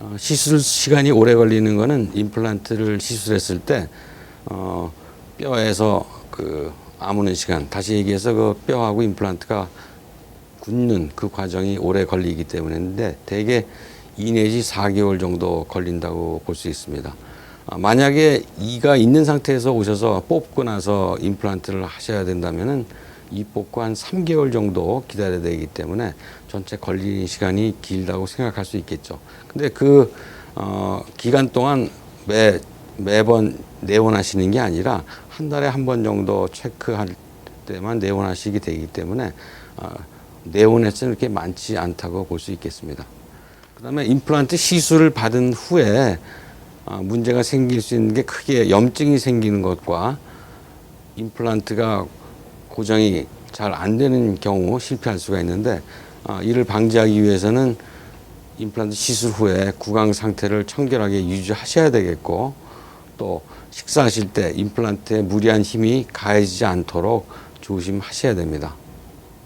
어, 시술 시간이 오래 걸리는 거는 임플란트를 시술했을 때 어, 뼈에서 그 아무는 시간 다시 얘기해서 그 뼈하고 임플란트가 굳는 그 과정이 오래 걸리기 때문인데 대개 2 내지 4개월 정도 걸린다고 볼 수 있습니다. 아, 만약에 이가 있는 상태에서 오셔서 뽑고 나서 임플란트를 하셔야 된다면은 이 뽑고 한 3개월 정도 기다려야 되기 때문에 전체 걸리는 시간이 길다고 생각할 수 있겠죠. 근데 그 어, 기간 동안 매 매번 내원하시는 게 아니라 한 달에 한 번 정도 체크할 때만 내원하시게 되기 때문에 어, 내원 횟수는 그렇게 많지 않다고 볼 수 있겠습니다. 그다음에 임플란트 시술을 받은 후에 아, 문제가 생길 수 있는 게 크게 염증이 생기는 것과 임플란트가 고정이 잘 안 되는 경우 실패할 수가 있는데 아, 이를 방지하기 위해서는 임플란트 시술 후에 구강 상태를 청결하게 유지하셔야 되겠고 또 식사하실 때 임플란트에 무리한 힘이 가해지지 않도록 조심하셔야 됩니다.